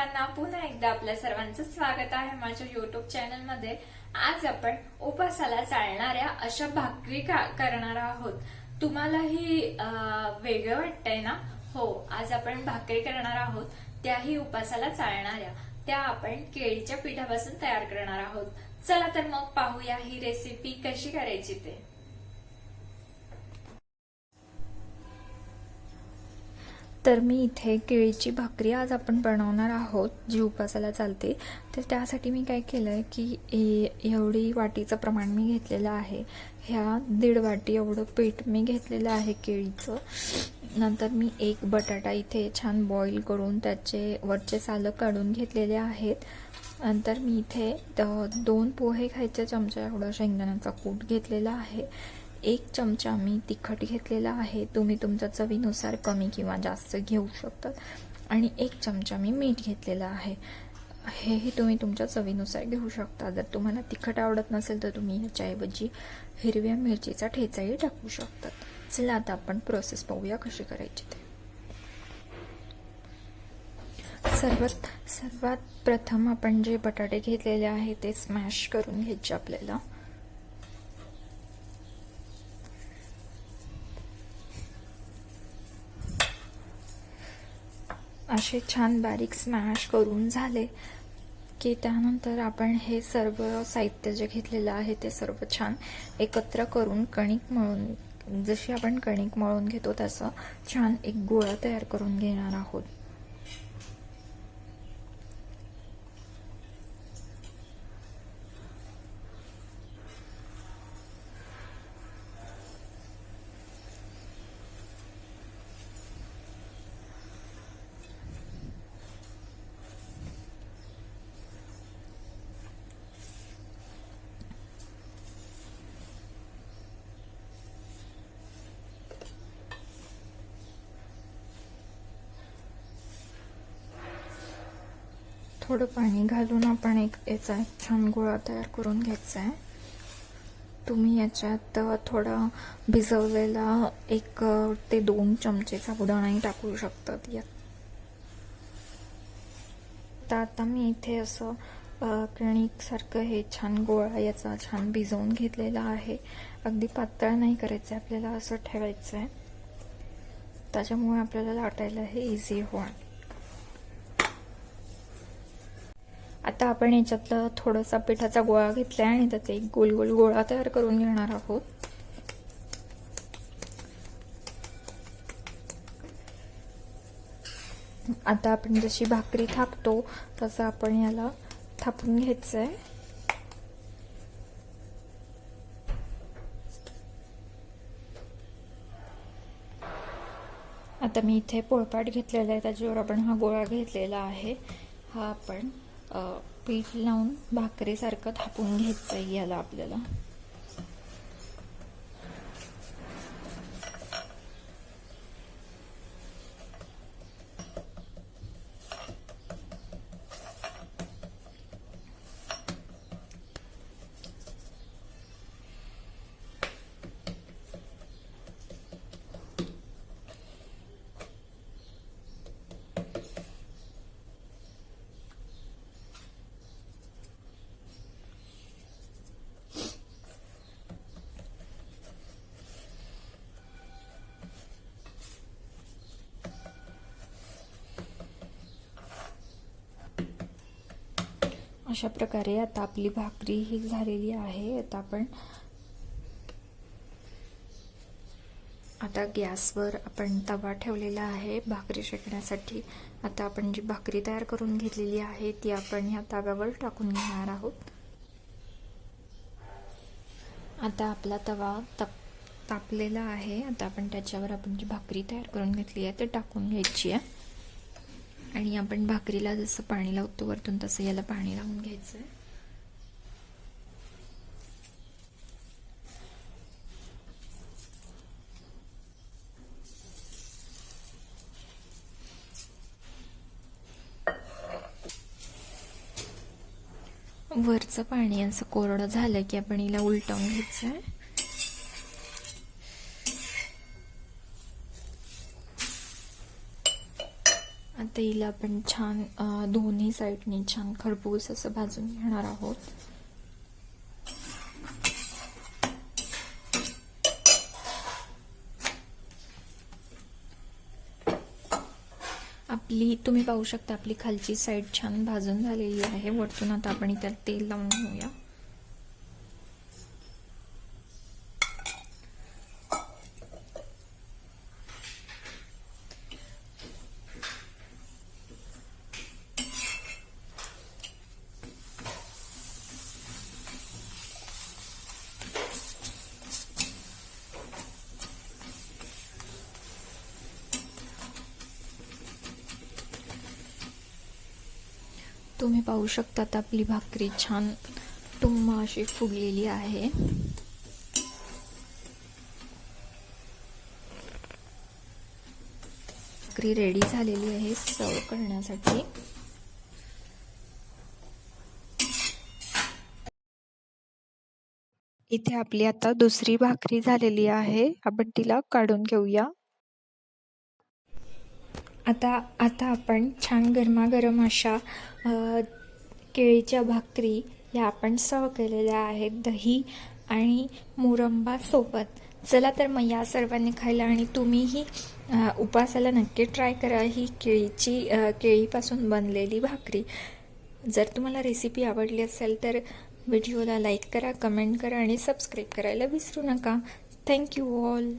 सर्वांना पुन्हा एकदा आपल्या सर्वांचं स्वागत आहे माझ्या युट्यूब चॅनलमध्ये. आज आपण उपासाला चालणाऱ्या अशा भाकरी करणार आहोत. तुम्हालाही वेगळं वाटतंय ना? हो आज आपण भाकरी करणार आहोत. त्याही उपासाला चालणाऱ्या. त्या आपण केळीच्या पिठापासून तयार करणार आहोत. चला तर मग पाहूया ही रेसिपी कशी करायची ते. तर मी इथे केळीची भाकरी आज आपण बनवणार आहोत जी उपासाला चालते. तर त्यासाठी मी काय केलं आहे की ए- एवढी वाटीचं प्रमाण मी घेतलेलं आहे. ह्या दीड वाटी एवढं पीठ मी घेतलेलं आहे केळीचं. नंतर मी एक बटाटा इथे छान बॉईल करून त्याचे वरचे सालं काढून घेतलेले आहेत. नंतर मी इथे दोन पोहे खायच्या चमचा एवढा शेंगदाण्याचा कूट घेतलेला आहे. एक चमचा मी तिखट घेतलेला आहे. तुम्ही तुमच्या चवीनुसार कमी किंवा जास्त घेऊ शकतात. आणि एक चमचा मी मीठ घेतलेलं आहे. हेही तुम्ही तुमच्या चवीनुसार घेऊ शकता. जर तुम्हाला तिखट आवडत नसेल तर तुम्ही याच्याऐवजी हिरव्या मिरचीचा ठेचाही टाकू शकतात. चला आता आपण प्रोसेस पाहूया कशी करायची ते. सर्वात सर्वात प्रथम आपण जे बटाटे घेतलेले आहे ते स्मॅश करून घ्यायचे आपल्याला. असे छान बारीक स्मॅश करून झाले की त्यानंतर आपण हे सर्व साहित्य जे घेतलेलं आहे ते सर्व छान एकत्र करून कणिक मळून जशी आपण कणिक मळून घेतो तसं छान एक गोळा तयार करून घेणार आहोत. थोडं पाणी घालून आपण एक याचा एक छान गोळा तयार करून घ्यायचा आहे. तुम्ही याच्यात थोडा भिजवलेला एक ते दोन चमचे साबुदाणाही टाकू शकतात. यात तर आता मी इथे असं कणिकसारखं हे छान गोळा याचा छान भिजवून घेतलेला आहे. अगदी पातळ नाही करायचं आहे आपल्याला असं ठेवायचं आहे. त्याच्यामुळे आपल्याला लाटायला हे इझी होणार. आता आपण याच्यातलं थोडासा पिठाचा गोळा घेतलाय आणि त्याचा एक गोल गोल गोळा तयार करून घेणार आहोत. आता आपण जशी भाकरी थापतो तसं आपण याला थापून घ्यायचं आहे आता मी इथे पोळपाट घेतलेला आहे त्याच्यावर आपण हा गोळा घेतलेला आहे. हा आपण पीठ लावून भाकरीसारखं थापून घ्यायचं आहे याला आपल्याला. अशा प्रकारे आता आपली भाकरी ही झालेली आहे. आता आपण आता गॅसवर आपण तवा ठेवलेला आहे भाकरी शेकण्यासाठी. आता आपण जी भाकरी तयार करून घेतलेली आहे ती आपण ह्या तव्यावर टाकून घेणार आहोत. आता आपला तवा तप तापलेला आहे. आता आपण त्याच्यावर आपण जी भाकरी तयार करून घेतली आहे ते टाकून घ्यायची आहे. आणि आपण भाकरीला जसं पाणी लावतो वरतून तसं याला पाणी लावून घ्यायचं आहे वरचं पाणी असं कोरडं झालं की आपण हिला उलटवून घ्यायचं आहे आता हिला आपण छान दोन्ही साईडनी छान खरपूस असं भाजून घेणार आहोत. आपली तुम्ही पाहू शकता आपली खालची साईड छान भाजून झालेली आहे. वरतून आता आपण इतर तेल लावून घेऊया. तुम्ही पाहू शकतात आपली भाकरी छान टुम्म अशी फुगलेली आहे. भाकरी रेडी झालेली आहे सर्व करण्यासाठी. इथे आपली आता दुसरी भाकरी झालेली आहे. आपण तिला काढून घेऊया. आता आता आपण छान गरमागरम अशा केळीच्या भाकरी या आपण सर्व केलेल्या आहेत. दही आणि मुरंबासोबत चला तर मग या सर्वांनी खायला आणि तुम्हीही उपासाला नक्की ट्राय करा ही केळीची केळीपासून बनलेली भाकरी. जर तुम्हाला रेसिपी आवडली असेल तर व्हिडिओला लाईक करा कमेंट करा आणि सबस्क्राईब करायला विसरू नका. Thank you all